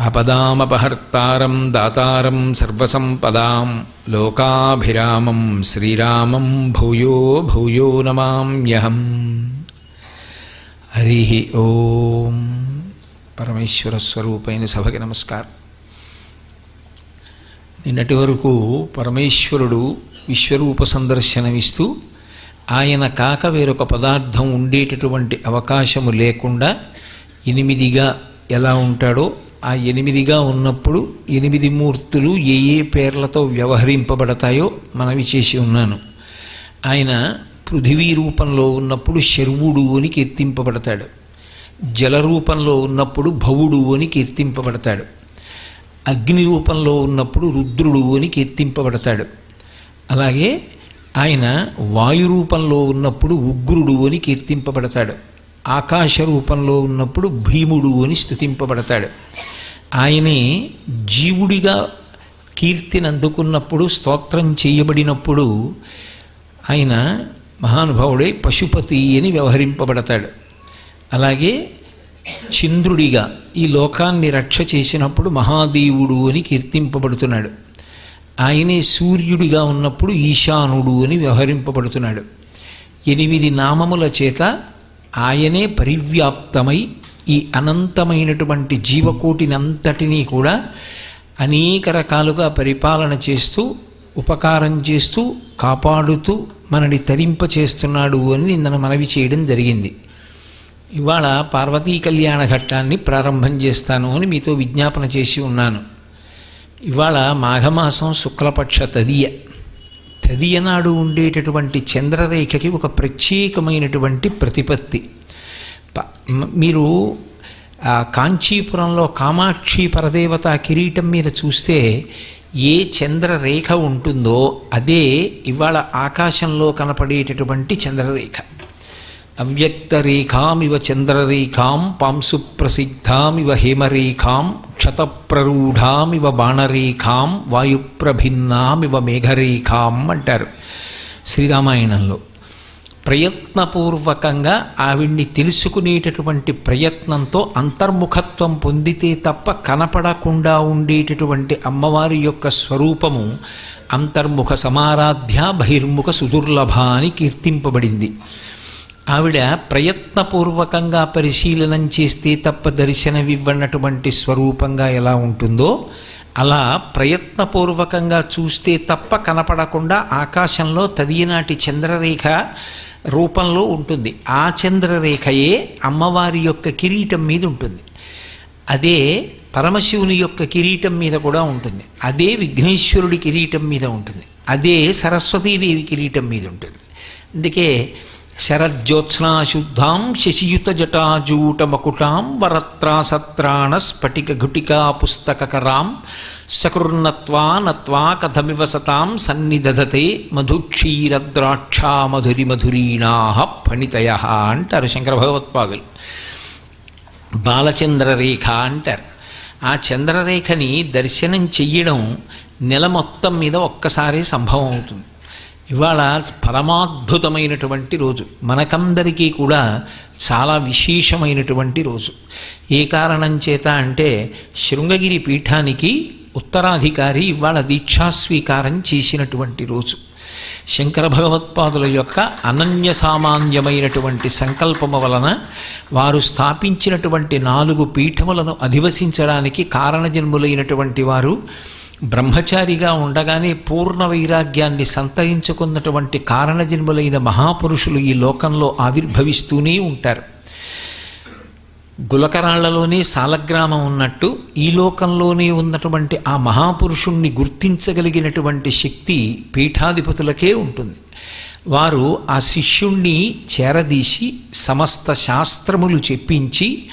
అపదామపహర్తారం దాతారం సర్వసంపదాం లోకాభిరామం శ్రీరామం భూయో భూయో నమామ్యహం హరి ఓం పరమేశ్వర స్వరూపైన సభకి నమస్కారం। నిన్నటి వరకు పరమేశ్వరుడు విశ్వరూప సందర్శనమిస్తూ ఆయన కాక వేరొక పదార్థం ఉండేటటువంటి అవకాశము లేకుండా ఎనిమిదిగా ఎలా ఉంటాడో ఆ ఎనిమిదిగా ఉన్నప్పుడు ఎనిమిది మూర్తులు ఏ ఏ పేర్లతో వ్యవహరింపబడతాయో మనవి చేసి ఉన్నాను. ఆయన పృథివీ రూపంలో ఉన్నప్పుడు శర్వుడు అని కీర్తింపబడతాడు. జల రూపంలో ఉన్నప్పుడు భవుడు అని కీర్తింపబడతాడు. అగ్ని రూపంలో ఉన్నప్పుడు రుద్రుడు అని కీర్తింపబడతాడు. అలాగే ఆయన వాయు రూపంలో ఉన్నప్పుడు ఉగ్రుడు అని కీర్తింపబడతాడు. ఆకాశ రూపంలో ఉన్నప్పుడు భీముడు అని స్థుతింపబడతాడు. ఆయనే జీవుడిగా కీర్తిని అందుకున్నప్పుడు స్తోత్రం చేయబడినప్పుడు ఆయన మహానుభావుడే పశుపతి అని వ్యవహరింపబడతాడు. అలాగే చంద్రుడిగా ఈ లోకాన్ని రక్ష చేసినప్పుడు మహాదేవుడు అని కీర్తింపబడుతున్నాడు. ఆయనే సూర్యుడిగా ఉన్నప్పుడు ఈశానుడు అని వ్యవహరింపబడుతున్నాడు. ఎనిమిది నామముల చేత ఆయనే పరివ్యాప్తమై ఈ అనంతమైనటువంటి జీవకోటినంతటినీ కూడా అనేక రకాలుగా పరిపాలన చేస్తూ ఉపకారం చేస్తూ కాపాడుతూ మనని తరింప చేస్తున్నాడు అని నిన్న మనవి చేయడం జరిగింది. ఇవాళ పార్వతీ కళ్యాణ ఘట్టాన్ని ప్రారంభం చేస్తాను అని మీతో విజ్ఞాపన చేసి ఉన్నాను. ఇవాళ మాఘమాసం శుక్లపక్ష తదియ. తదియనాడు ఉండేటటువంటి చంద్రరేఖకి ఒక ప్రత్యేకమైనటువంటి ప్రతిపత్తి. మీరు కాంచీపురంలో కామాక్షి పరదేవత కిరీటం మీద చూస్తే ఏ చంద్రరేఖ ఉంటుందో అదే ఇవాళ ఆకాశంలో కనపడేటటువంటి చంద్రరేఖ. అవ్యక్తరేఖామివ చంద్రరేఖాం పాంసు ప్రసిద్ధామివ హేమరేఖాం క్షతప్రరూఢామివ బాణరేఖాం వాయుప్రభిన్నామివ మేఘరేఖాం అంటారు శ్రీరామాయణంలో. ప్రయత్నపూర్వకంగా ఆవిడ్ని తెలుసుకునేటటువంటి ప్రయత్నంతో అంతర్ముఖత్వం పొందితే తప్ప కనపడకుండా ఉండేటటువంటి అమ్మవారి యొక్క స్వరూపము అంతర్ముఖ సమారాధ్య బహిర్ముఖ సుదుర్లభ అని కీర్తింపబడింది. ఆవిడ ప్రయత్నపూర్వకంగా పరిశీలనం చేస్తే తప్ప దర్శనమివ్వనటువంటి స్వరూపంగా ఎలా ఉంటుందో అలా ప్రయత్నపూర్వకంగా చూస్తే తప్ప కనపడకుండా ఆకాశంలో తదియనాటి చంద్రరేఖ రూపంలో ఉంటుంది. ఆ చంద్రరేఖయే అమ్మవారి యొక్క కిరీటం మీద ఉంటుంది. అదే పరమశివుని యొక్క కిరీటం మీద కూడా ఉంటుంది. అదే విఘ్నేశ్వరుడి కిరీటం మీద ఉంటుంది. అదే సరస్వతీదేవి కిరీటం మీద ఉంటుంది. అందుకే శరజ్యోత్స్నాశుద్ధాం శశియుత జటాజూట మకుటాం వరత్రా స్ఫటిక ఘుటికా పుస్తకరాం సకృన్నత్వా నత్వా కథమివ సతాం సన్నిదధతే మధుక్షీరద్రాక్షా మధురి మధురీణా ఫణితయ అంటారు శంకర భగవత్పాదులు బాలచంద్రరేఖ అంటారు ఆ చంద్రరేఖని దర్శనం చెయ్యడం నెల మొత్తం మీద ఒక్కసారి సంభవం అవుతుంది ఇవాళ పరమాద్భుతమైనటువంటి రోజు. మనకందరికీ కూడా చాలా విశేషమైనటువంటి రోజు. ఏ కారణం చేత అంటే శృంగగిరి పీఠానికి ఉత్తరాధికారి ఇవాళ దీక్షాస్వీకారం చేసినటువంటి రోజు. శంకర భగవత్పాదుల యొక్క అనన్య సామాన్యమైనటువంటి సంకల్పము వలన వారు స్థాపించినటువంటి నాలుగు పీఠములను అధివసించడానికి కారణజన్ములైనటువంటి వారు బ్రహ్మచారిగా ఉండగానే పూర్ణ వైరాగ్యాన్ని సంతరించుకున్నటువంటి కారణజన్ములైన మహాపురుషులు ఈ లోకంలో ఆవిర్భవిస్తూనే ఉంటారు. గులకరాళ్ళలోనే సాలగ్రామం ఉన్నట్టు ఈ లోకంలోనే ఉన్నటువంటి ఆ మహాపురుషుణ్ణి గుర్తించగలిగినటువంటి శక్తి పీఠాధిపతులకే ఉంటుంది. వారు ఆ శిష్యుణ్ణి చేరదీసి సమస్త శాస్త్రములు చెప్పించి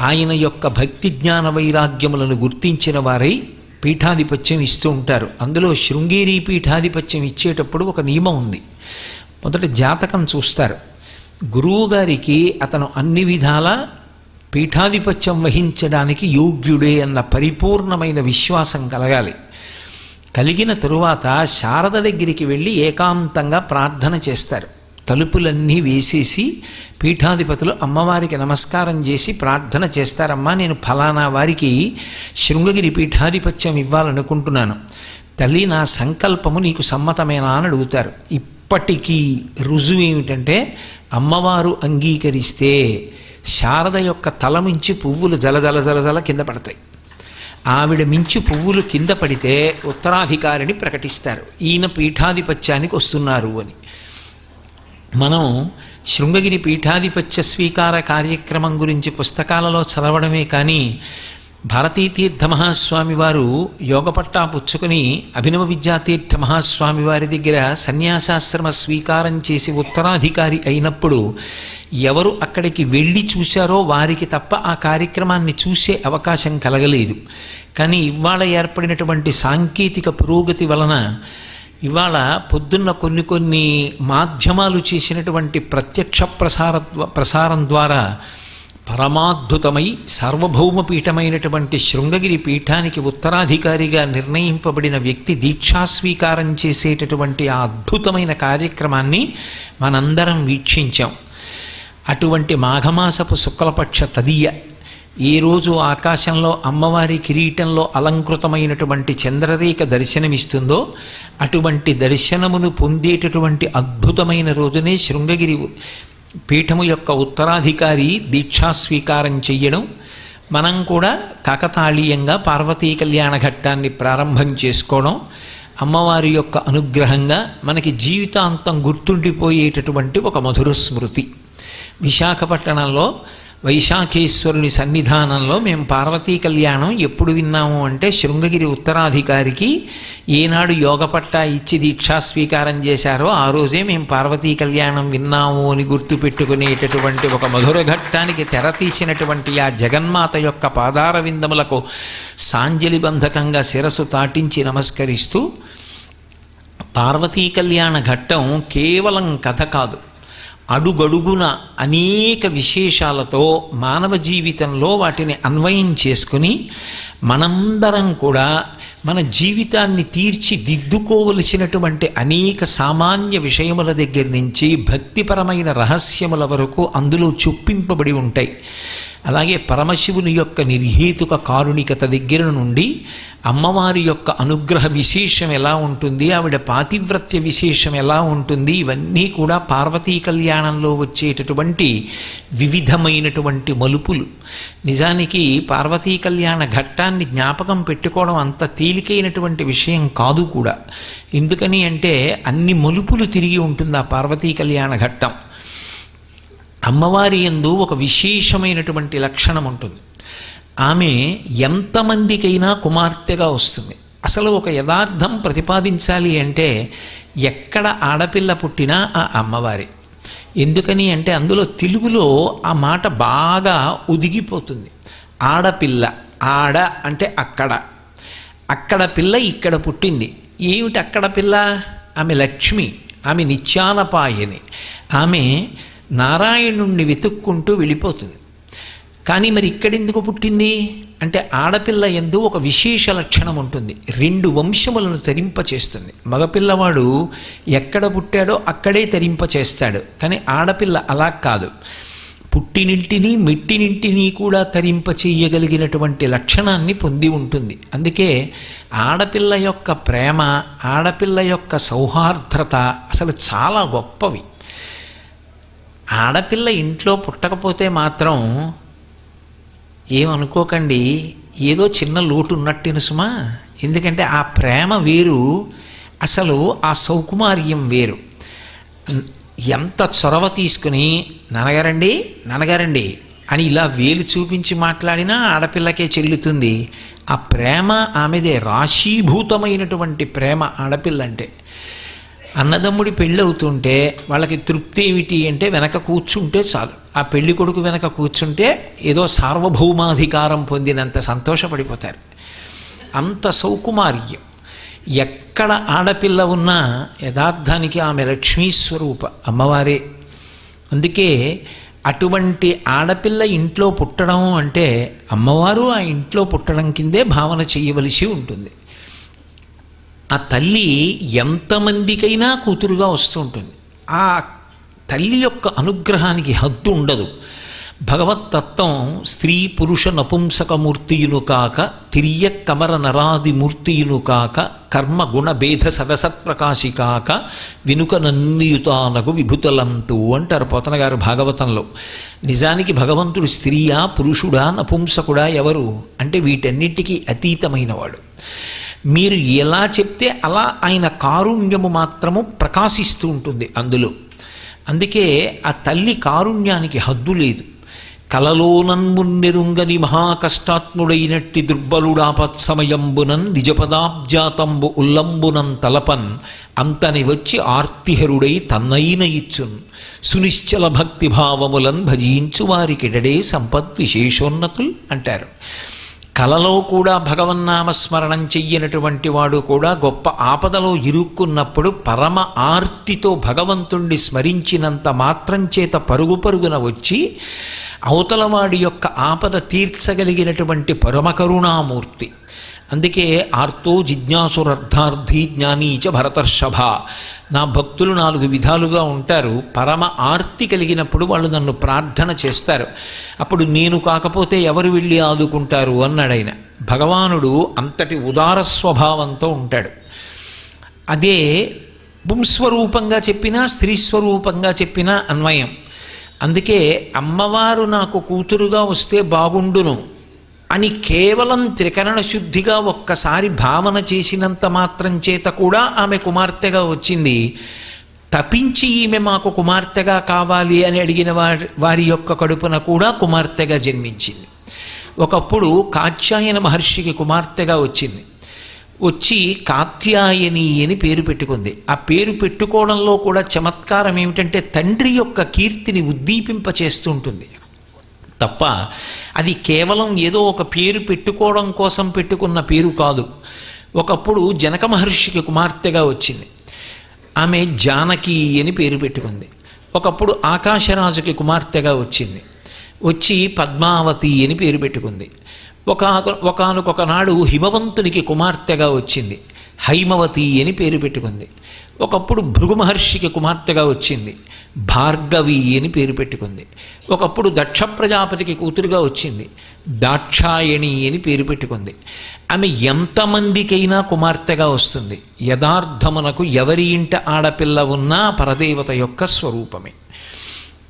ఆయన యొక్క భక్తి జ్ఞాన వైరాగ్యములను గుర్తించిన వారై పీఠాధిపత్యం ఇస్తూ ఉంటారు. అందులో శృంగేరి పీఠాధిపత్యం ఇచ్చేటప్పుడు ఒక నియమం ఉంది. మొదట జాతకం చూస్తారు. గురువు గారికి అతను అన్ని విధాల పీఠాధిపత్యం వహించడానికి యోగ్యుడే అన్న పరిపూర్ణమైన విశ్వాసం కలగాలి. కలిగిన తరువాత శారద దగ్గరికి వెళ్ళి ఏకాంతంగా ప్రార్థన చేస్తారు. తలుపులన్నీ వేసేసి పీఠాధిపతులు అమ్మవారికి నమస్కారం చేసి ప్రార్థన చేస్తారమ్మా నేను ఫలానా వారికి శృంగగిరి పీఠాధిపత్యం ఇవ్వాలనుకుంటున్నాను. తల్లి నా సంకల్పము నీకు సమ్మతమేనా అని అడుగుతారు. ఇప్పటికీ రుజువు ఏమిటంటే అమ్మవారు అంగీకరిస్తే శారద యొక్క తల మించి పువ్వులు జలజల జలజల కింద పడతాయి. ఆవిడ మించి పువ్వులు కింద పడితే ఉత్తరాధికారిని ప్రకటిస్తారు. ఈయన పీఠాధిపత్యానికి వస్తున్నారు అని. మనం శృంగగిరి పీఠాధిపత్య స్వీకార కార్యక్రమం గురించి పుస్తకాలలో చదవడమే కానీ భారతీతీర్థ మహాస్వామి వారు యోగపట్టా పుచ్చుకుని అభినవ విద్యాతీర్థ మహాస్వామి వారి దగ్గర సన్యాసాశ్రమ స్వీకారం చేసి ఉత్తరాధికారి అయినప్పుడు ఎవరు అక్కడికి వెళ్ళి చూశారో వారికి తప్ప ఆ కార్యక్రమాన్ని చూసే అవకాశం కలగలేదు. కానీ ఇవాళ ఏర్పడినటువంటి సాంకేతిక పురోగతి వలన ఇవాళ పొద్దున్న కొన్ని కొన్ని మాధ్యమాలు చేసినటువంటి ప్రత్యక్ష ప్రసార ప్రసారం ద్వారా పరమాద్భుతమై సార్వభౌమపీఠమైనటువంటి శృంగగిరి పీఠానికి ఉత్తరాధికారిగా నిర్ణయింపబడిన వ్యక్తి దీక్షాస్వీకారం చేసేటటువంటి ఆ అద్భుతమైన కార్యక్రమాన్ని మనందరం వీక్షించాం. అటువంటి మాఘమాసపు శుక్లపక్ష తదియ ఈరోజు రోజు ఆకాశంలో అమ్మవారి కిరీటంలో అలంకృతమైనటువంటి చంద్రరేఖ దర్శనమిస్తుందో అటువంటి దర్శనమును పొందేటటువంటి అద్భుతమైన రోజునే శృంగగిరి పీఠము యొక్క ఉత్తరాధికారి దీక్షాస్వీకారం చెయ్యడం మనం కూడా కాకతాళీయంగా పార్వతీ కళ్యాణ ఘట్టాన్ని ప్రారంభం చేసుకోవడం అమ్మవారి యొక్క అనుగ్రహంగా మనకి జీవితాంతం గుర్తుండిపోయేటటువంటి ఒక మధుర స్మృతి. విశాఖపట్టణంలో వైశాఖేశ్వరుని సన్నిధానంలో మేము పార్వతీ కళ్యాణం ఎప్పుడు విన్నాము అంటే శృంగగిరి ఉత్తరాధికారికి ఏనాడు యోగ పట్టా ఇచ్చి దీక్షా స్వీకారం చేశారో ఆ రోజే మేము పార్వతీ కళ్యాణం విన్నాము అని గుర్తుపెట్టుకునేటటువంటి ఒక మధుర ఘట్టానికి తెర తీసినటువంటి ఆ జగన్మాత యొక్క పాదార విందములకు సాంజలి బంధకంగా శిరసు తాటించి నమస్కరిస్తూ పార్వతీ కళ్యాణ ఘట్టం కేవలం కథ కాదు. అడుగడుగున అనేక విశేషాలతో మానవ జీవితంలో వాటిని అన్వయం చేసుకుని మనందరం కూడా మన జీవితాన్ని తీర్చిదిద్దుకోవలసినటువంటి అనేక సామాన్య విషయముల దగ్గర నుంచి భక్తిపరమైన రహస్యముల వరకు అందులో చొప్పింపబడి ఉంటాయి. అలాగే పరమశివుని యొక్క నిర్హేతుక కారుణికత దగ్గర నుండి అమ్మవారి యొక్క అనుగ్రహ విశేషం ఎలా ఉంటుంది ఆవిడ పాతివ్రత్య విశేషం ఎలా ఉంటుంది ఇవన్నీ కూడా పార్వతీ కళ్యాణంలో వచ్చేటటువంటి వివిధమైనటువంటి మలుపులు. నిజానికి పార్వతీ కళ్యాణ ఘట్టాన్ని జ్ఞాపకం పెట్టుకోవడం అంత తేలికైనటువంటి విషయం కాదు కూడా. ఎందుకని అంటే అన్ని మలుపులు తిరిగి ఉంటుంది ఆ పార్వతీ కళ్యాణ ఘట్టం. అమ్మవారి ఎందు ఒక విశేషమైనటువంటి లక్షణం ఉంటుంది. ఆమె ఎంతమందికైనా కుమార్తెగా వస్తుంది. అసలు ఒక యథార్థం ప్రతిపాదించాలి అంటే ఎక్కడ ఆడపిల్ల పుట్టినా ఆ అమ్మవారి. ఎందుకని అంటే అందులో తెలుగులో ఆ మాట బాగా ఉదిగిపోతుంది. ఆడపిల్ల ఆడ అంటే అక్కడ. అక్కడ పిల్ల ఇక్కడ పుట్టింది. ఏమిటి అక్కడ పిల్ల? ఆమె లక్ష్మి ఆమె నిత్యానపాయని. ఆమె నారాయణుణ్ణి వెతుక్కుంటూ వెళ్ళిపోతుంది. కానీ మరి ఇక్కడెందుకు పుట్టింది? అంటే ఆడపిల్ల ఎందు ఒక విశేష లక్షణం ఉంటుంది. రెండు వంశములను తరింపచేస్తుంది. మగపిల్లవాడు ఎక్కడ పుట్టాడో అక్కడే తరింపచేస్తాడు. కానీ ఆడపిల్ల అలా కాదు. పుట్టినింటిని మెట్టినింటిని కూడా తరింప చేయగలిగినటువంటి లక్షణాన్ని పొంది ఉంటుంది. అందుకే ఆడపిల్ల యొక్క ప్రేమ ఆడపిల్ల యొక్క సౌహార్ద్రత అసలు చాలా గొప్పవి. ఆడపిల్ల ఇంట్లో పుట్టకపోతే మాత్రం ఏమనుకోకండి ఏదో చిన్న లోటు ఉన్నట్టును సుమా. ఎందుకంటే ఆ ప్రేమ వేరు అసలు ఆ సౌకుమార్యం వేరు. ఎంత చొరవ తీసుకుని ననగారండి ననగారండి అని ఇలా వేలు చూపించి మాట్లాడినా ఆడపిల్లకే చెల్లుతుంది. ఆ ప్రేమ ఆమెదే రాశీభూతమైనటువంటి ప్రేమ ఆడపిల్ల అంటే అన్నదమ్ముడి పెళ్ళి అవుతుంటే వాళ్ళకి తృప్తి ఏమిటి అంటే వెనక కూర్చుంటే చాలు. ఆ పెళ్ళి కొడుకు వెనక కూర్చుంటే ఏదో సార్వభౌమాధికారం పొందినంత సంతోషపడిపోతారు. అంత సౌకుమార్యం. ఎక్కడ ఆడపిల్ల ఉన్నా యథార్థానికి ఆమె లక్ష్మీస్వరూప అమ్మవారే. అందుకే అటువంటి ఆడపిల్ల ఇంట్లో పుట్టడం అంటే అమ్మవారు ఆ ఇంట్లో పుట్టడం కిందే భావన చేయవలసి ఉంటుంది. ఆ తల్లి ఎంతమందికైనా కూతురుగా వస్తూ ఉంటుంది. ఆ తల్లి యొక్క అనుగ్రహానికి హద్దు ఉండదు. భగవత్తత్వం స్త్రీ పురుష నపుంసకమూర్తియును కాక తిరియ కమర నరాది మూర్తియును కాక కర్మ గుణ భేద సదసత్ప్రకాశి కాక వినుక నన్నియుతానగు విభుతలంతు అంటారు పోతనగారు భాగవతంలో. నిజానికి భగవంతుడు స్త్రీయా పురుషుడా నపుంసకుడా ఎవరు? అంటే వీటన్నిటికీ అతీతమైనవాడు. మీరు ఎలా చెప్తే అలా ఆయన కారుణ్యము మాత్రము ప్రకాశిస్తూ ఉంటుంది అందులో. అందుకే ఆ తల్లి కారుణ్యానికి హద్దు లేదు. కలలోనన్మున్నెరుంగని మహాకష్టాత్ముడైనట్టి దుర్బలుడాపత్సమయంబునన్ నిజపదాబ్జాతంబు ఉల్లంబునన్ తలపన్ అంతని వచ్చి ఆర్తిహరుడై తన్నైన ఇచ్చున్. సునిశ్చల భక్తిభావములన్ భజించు వారికిడడే సంపద్ విశేషోన్నతులు అంటారు. కలలో కూడా భగవన్నామస్మరణం చెయ్యనటువంటి వాడు కూడా గొప్ప ఆపదలో ఇరుక్కున్నప్పుడు పరమ ఆర్తితో భగవంతుణ్ణి స్మరించినంత మాత్రం చేత పరుగు పరుగున వచ్చి అవతలవాడి యొక్క ఆపద తీర్చగలిగినటువంటి పరమకరుణామూర్తి. అందుకే ఆర్తో జిజ్ఞాసురర్థార్థి జ్ఞానీచ భరతర్షభ. నా భక్తులు నాలుగు విధాలుగా ఉంటారు. పరమ ఆర్తి కలిగినప్పుడు వాళ్ళు నన్ను ప్రార్థన చేస్తారు. అప్పుడు నేను కాకపోతే ఎవరు వెళ్ళి ఆదుకుంటారు? అన్నాడైన భగవానుడు అంతటి ఉదార స్వభావంతో ఉంటాడు. అదే పుంస్వరూపంగా చెప్పినా స్త్రీ స్వరూపంగా చెప్పినా అన్వయం. అందుకే అమ్మవారు నాకు కూతురుగా వస్తే బాగుండును. అని కేవలం త్రికరణ శుద్ధిగా ఒక్కసారి భావన చేసినంత మాత్రం చేత కూడా ఆమె కుమార్తెగా వచ్చింది. తపించి ఈమె మాకు కుమార్తెగా కావాలి అని అడిగిన వారి వారి యొక్క కడుపున కూడా కుమార్తెగా జన్మించింది. ఒకప్పుడు కాత్యాయన మహర్షికి కుమార్తెగా వచ్చింది. వచ్చి కాత్యాయని అని పేరు పెట్టుకుంది. ఆ పేరు పెట్టుకోవడంలో కూడా చమత్కారం ఏమిటంటే తండ్రి యొక్క కీర్తిని ఉద్దీపింప చేస్తూ ఉంటుంది. తప్ప అది కేవలం ఏదో ఒక పేరు పెట్టుకోవడం కోసం పెట్టుకున్న పేరు కాదు. ఒకప్పుడు జనక మహర్షికి కుమార్తెగా వచ్చింది. ఆమె జానకి అని పేరు పెట్టుకుంది. ఒకప్పుడు ఆకాశరాజుకి కుమార్తెగా వచ్చింది. వచ్చి పద్మావతి అని పేరు పెట్టుకుంది. ఒక ఒకనకొకనాడు హిమవంతునికి కుమార్తెగా వచ్చింది. హైమవతి అని పేరు పెట్టుకుంది. ఒకప్పుడు భృగు మహర్షికి కుమార్తెగా వచ్చింది. భార్గవి అని పేరు పెట్టుకుంది. ఒకప్పుడు దక్ష ప్రజాపతికి కూతురుగా వచ్చింది. దాక్షాయణి అని పేరు పెట్టుకుంది. ఆమె ఎంతమందికైనా కుమార్తెగా వస్తుంది. యథార్థమునకు ఎవరి ఇంట ఆడపిల్ల ఉన్నా పరదేవత యొక్క స్వరూపమే.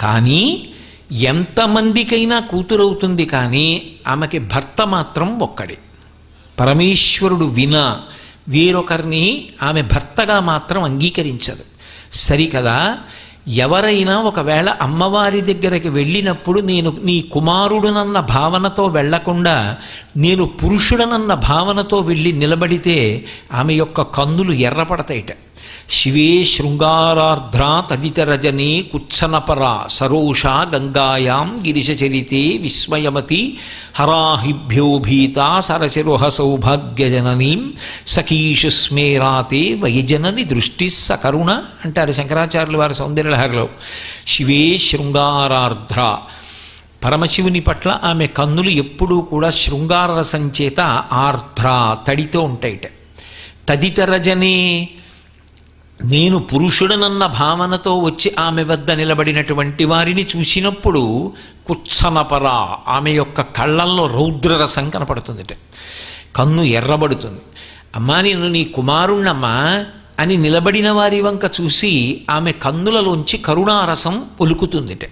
కానీ ఎంతమందికైనా కూతురవుతుంది కానీ ఆమెకి భర్త మాత్రం ఒక్కడే. పరమేశ్వరుడు వినా వేరొకరిని ఆమె భర్తగా మాత్రం అంగీకరించదు. సరికదా ఎవరైనా ఒకవేళ అమ్మవారి దగ్గరికి వెళ్ళినప్పుడు నేను నీ కుమారుడునన్న భావనతో వెళ్ళకుండా నేను పురుషుడనన్న భావనతో వెళ్ళి నిలబడితే ఆమె యొక్క కన్నులు ఎర్రపడతాయిట. శివే శృంగారార్ధ్రా తదితరజనే కుత్సనపరా సరోష గంగాయాం గిరిశచరితే విస్మయమతి హరాహిభ్యోభీత సరసిరుహ సౌభాగ్యజననీం సఖీషు స్మేరాతే వయజనని దృష్టి సకరుణ అంటారు శంకరాచార్యుల వారి సౌందర్యలహరిలో. శివే శృంగారార్ధ్ర పరమశివుని పట్ల ఆమె కన్నులు ఎప్పుడూ కూడా శృంగార రసం చేత ఆర్ధ్ర తడితో ఉంటాయిట. తదితరజనే నేను పురుషుడనన్న భావనతో వచ్చి ఆమె వద్ద నిలబడినటువంటి వారిని చూసినప్పుడు కుచ్చనపర ఆమె యొక్క కళ్ళల్లో రౌద్రరసం కనపడుతుందిట. కన్ను ఎర్రబడుతుంది. అమ్మా నేను నీ కుమారుణ్ణమ్మా అని నిలబడిన వారి వంక చూసి ఆమె కన్నులలోంచి కరుణారసం ఒలుకుతుందిట.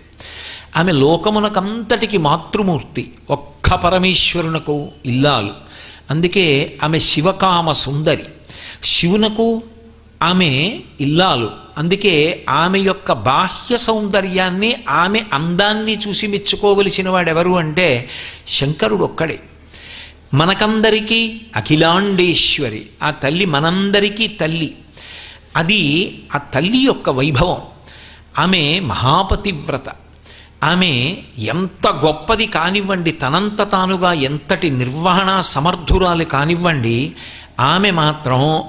ఆమె లోకమునకంతటికి మాతృమూర్తి ఒక్క పరమేశ్వరునకు ఇల్లాలు. అందుకే ఆమె శివకామ సుందరి. శివునకు ఆమె ఇల్లాలు. అందుకే ఆమె యొక్క బాహ్య సౌందర్యాన్ని ఆమె అందాన్ని చూసి మెచ్చుకోవలసిన వాడెవరు అంటే శంకరుడు ఒక్కడే. మనకందరికీ అఖిలాండేశ్వరి ఆ తల్లి మనందరికీ తల్లి. అది ఆ తల్లి యొక్క వైభవం. ఆమె మహాపతివ్రత. ఆమె ఎంత గొప్పది కానివ్వండి తనంత తానుగా ఎంతటి నిర్వహణ సమర్థురాలు కానివ్వండి ఆమె మాత్రం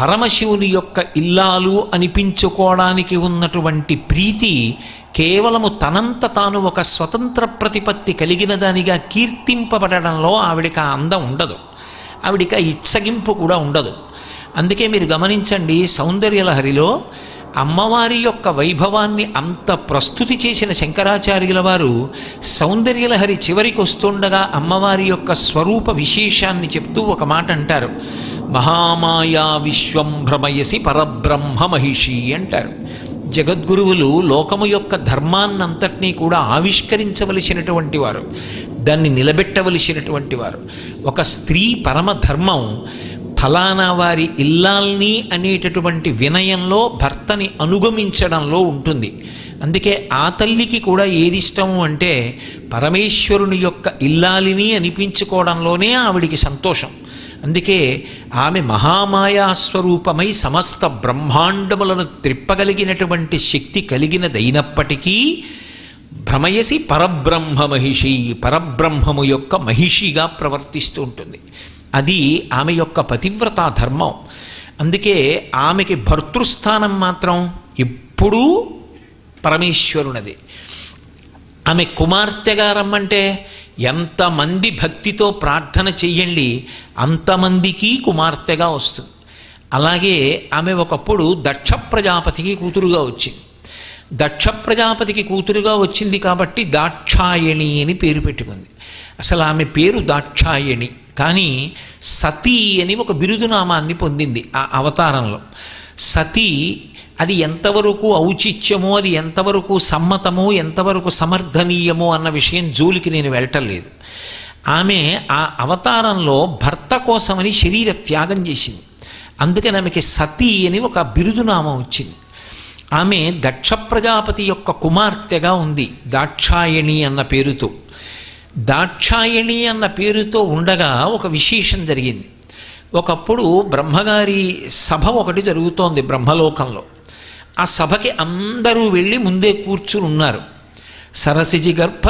పరమశివుని యొక్క ఇల్లాలు అనిపించుకోవడానికి ఉన్నటువంటి ప్రీతి కేవలము తనంత తాను ఒక స్వతంత్ర ప్రతిపత్తి కలిగిన దానిగా కీర్తింపబడడంలో ఆవిడికి ఆ అందం ఉండదు. ఆవిడికి ఆ ఇచ్చగింపు కూడా ఉండదు. అందుకే మీరు గమనించండి సౌందర్యలహరిలో అమ్మవారి యొక్క వైభవాన్ని అంత ప్రస్తుతి చేసిన శంకరాచార్యుల వారు సౌందర్యలహరి చివరికి వస్తుండగా అమ్మవారి యొక్క స్వరూప విశేషాన్ని చెప్తూ ఒక మాట అంటారు. మహామాయా విశ్వం భ్రమయసి పరబ్రహ్మ మహిషి అంటారు. జగద్గురువులు లోకము యొక్క ధర్మాన్నంతటినీ కూడా ఆవిష్కరించవలసినటువంటి వారు దాన్ని నిలబెట్టవలసినటువంటి వారు. ఒక స్త్రీ పరమధర్మం ఫలానా వారి ఇల్లాల్ని అనేటటువంటి వినయంలో భర్తని అనుగమించడంలో ఉంటుంది. అందుకే ఆ తల్లికి కూడా ఏది ఇష్టము అంటే పరమేశ్వరుని యొక్క ఇల్లాలిని అనిపించుకోవడంలోనే ఆవిడికి సంతోషం. అందుకే ఆమె మహామాయాస్వరూపమై సమస్త బ్రహ్మాండములను త్రిప్పగలిగినటువంటి శక్తి కలిగినదైనప్పటికీ భ్రమయసి పరబ్రహ్మ మహిషి పరబ్రహ్మము యొక్క మహిషిగా ప్రవర్తిస్తూ ఉంటుంది. అది ఆమె యొక్క పతివ్రతా ధర్మం. అందుకే ఆమెకి భర్తృస్థానం మాత్రం ఎప్పుడూ పరమేశ్వరునది. ఆమె కుమార్తెగా రమ్మంటే ఎంతమంది భక్తితో ప్రార్థన చెయ్యండి అంతమందికి కుమార్తెగా వస్తుంది. అలాగే ఆమె ఒకప్పుడు దక్ష ప్రజాపతికి కూతురుగా వచ్చింది. దక్ష ప్రజాపతికి కూతురుగా వచ్చింది కాబట్టి దాక్షాయణి అని పేరు పెట్టుకుంది. అసలు ఆమె పేరు దాక్షాయణి కానీ సతీ అని ఒక బిరుదునామాన్ని పొందింది ఆ అవతారంలో. సతీ అది ఎంతవరకు ఔచిత్యమో అది ఎంతవరకు సమ్మతమో ఎంతవరకు సమర్థనీయమో అన్న విషయం జోలికి నేను వెళ్ళటం లేదు. ఆమె ఆ అవతారంలో భర్త కోసమని శరీర త్యాగం చేసింది. అందుకని ఆమెకి సతీ అని ఒక బిరుదునామం వచ్చింది. ఆమె దక్ష ప్రజాపతి యొక్క కుమార్తెగా ఉంది దాక్షాయణి అన్న పేరుతో. దాక్షాయణి అన్న పేరుతో ఉండగా ఒక విశేషం జరిగింది. ఒకప్పుడు బ్రహ్మగారి సభ ఒకటి జరుగుతోంది బ్రహ్మలోకంలో. ఆ సభకి అందరూ వెళ్ళి ముందే కూర్చుని ఉన్నారు. సరసిజి గర్భ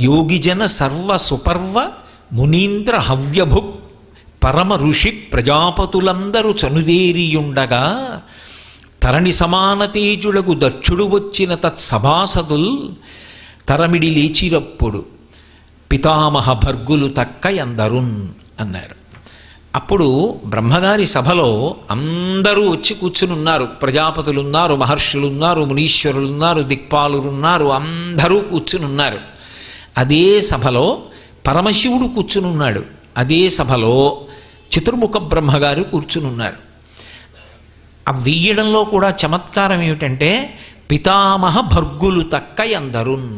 యోగిజన సర్వ సుపర్వ మునీంద్ర హవ్యభుక్ పరమ ఋషి ప్రజాపతులందరూ చనుదేరియుండగా తరణి సమాన తేజుడగు దక్షుడు వచ్చిన తత్సభాసదుల్ తరమిడి లేచిరప్పుడు పితామహ భర్గులు తక్క ఎందరున్ అన్నారు. అప్పుడు బ్రహ్మగారి సభలో అందరూ వచ్చి కూర్చుని ఉన్నారు ప్రజాపతులున్నారు మహర్షులున్నారు మహర్షులు ఉన్నారు మునీశ్వరులు ఉన్నారు ఉన్నారు అందరూ కూర్చుని ఉన్నారు అదే సభలో పరమశివుడు కూర్చుని ఉన్నాడు అదే సభలో చతుర్ముఖ బ్రహ్మగారు కూర్చుని ఉన్నారు ఆ వెయ్యడంలో కూడా చమత్కారం ఏమిటంటే పితామహ భర్గులు తక్క ఎందరున్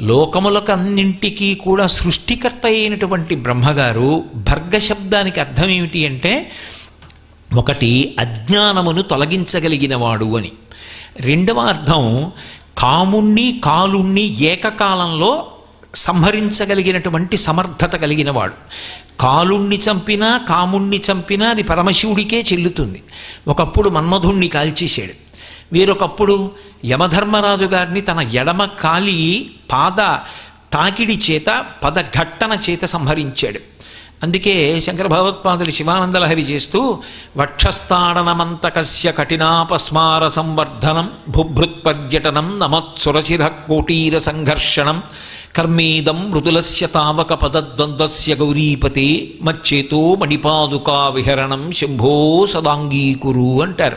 లోకములకు అన్నింటికీ కూడా సృష్టికర్త అయినటువంటి బ్రహ్మగారు భర్గ శబ్దానికి అర్థం ఏమిటి అంటే ఒకటి అజ్ఞానమును తొలగించగలిగినవాడు అని. రెండవ అర్థం కాముణ్ణి కాలుణ్ణి ఏకకాలంలో సంహరించగలిగినటువంటి సమర్థత కలిగినవాడు. కాలుణ్ణి చంపినా కాముణ్ణి చంపినా అది పరమశివుడికే చెల్లుతుంది. ఒకప్పుడు మన్మధుణ్ణి కాల్చేసాడు వీరొకప్పుడు యమధర్మరాజు గారిని తన ఎడమ కాలి పాద తాకిడి చేత పదఘట్టన చేత సంహరించాడు. అందుకే శంకర భగవత్పాదులు శివానందలహరి చేస్తూ వక్షస్థాడనమంతకస్య కఠినాపస్మార సంవర్ధనం భుభృత్పర్యటనం నమత్సురశిర కోటీర సంఘర్షణం కర్మేదం మృదులస్య తావక పదద్వంద్వస్య గౌరీపతే మచ్చేతో మణిపాదుకా విహరణం శంభో సదాంగీకురు అంటారు.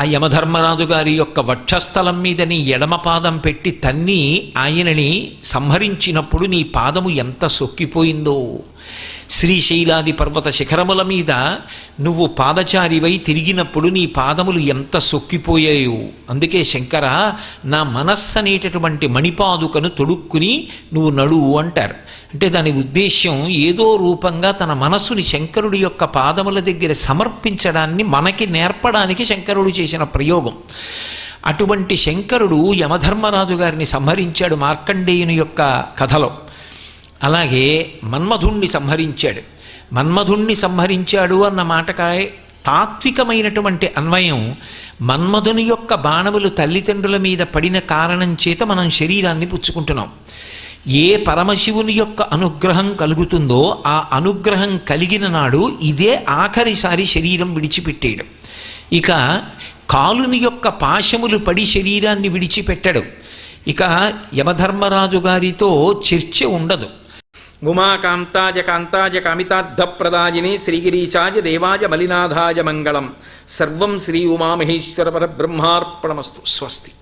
ఆ యమధర్మరాజు గారి యొక్క వక్షస్థలం మీద నీ ఎడమ పాదం పెట్టి తన్ని ఆయనని సంహరించినప్పుడు నీ పాదము ఎంత సొక్కిపోయిందో. శ్రీశైలాది పర్వత శిఖరముల మీద నువ్వు పాదచారివై తిరిగినప్పుడు నీ పాదములు ఎంత సొక్కిపోయాయో. అందుకే శంకర నా మనస్సు అనేటటువంటి మణిపాదుకను తొడుక్కుని నువ్వు నడువు అంటారు. అంటే దాని ఉద్దేశ్యం ఏదో రూపంగా తన మనస్సుని శంకరుడి యొక్క పాదముల దగ్గర సమర్పించడాన్ని మనకి నేర్పడానికి శంకరుడు చేసిన ప్రయోగం. అటువంటి శంకరుడు యమధర్మరాజు గారిని సంహరించాడు మార్కండేయుని యొక్క కథలో. అలాగే మన్మధుణ్ణి సంహరించాడు. మన్మధుణ్ణి సంహరించాడు అన్న మాటకాయ తాత్వికమైనటువంటి అన్వయం. మన్మధుని యొక్క బాణములు తల్లిదండ్రుల మీద పడిన కారణం చేత మనం శరీరాన్ని పుచ్చుకుంటున్నాం. ఏ పరమశివుని యొక్క అనుగ్రహం కలుగుతుందో ఆ అనుగ్రహం కలిగిన నాడు ఇదే ఆఖరిసారి శరీరం విడిచిపెట్టేయడం ఇక కాలుని యొక్క పాశములు పడి శరీరాన్ని విడిచిపెట్టడం. ఇక యమధర్మరాజు గారితో చర్చ ఉండదు. ఉమాకాంతాయ కాంతాయ కామితార్థప్రదాయిని శ్రీగిరీశాయ దేవాయ మలినాథాయ మంగళం. సర్వం శ్రీ ఉమామహేశ్వర పరబ్రహ్మార్పణమస్తు. స్వస్తి.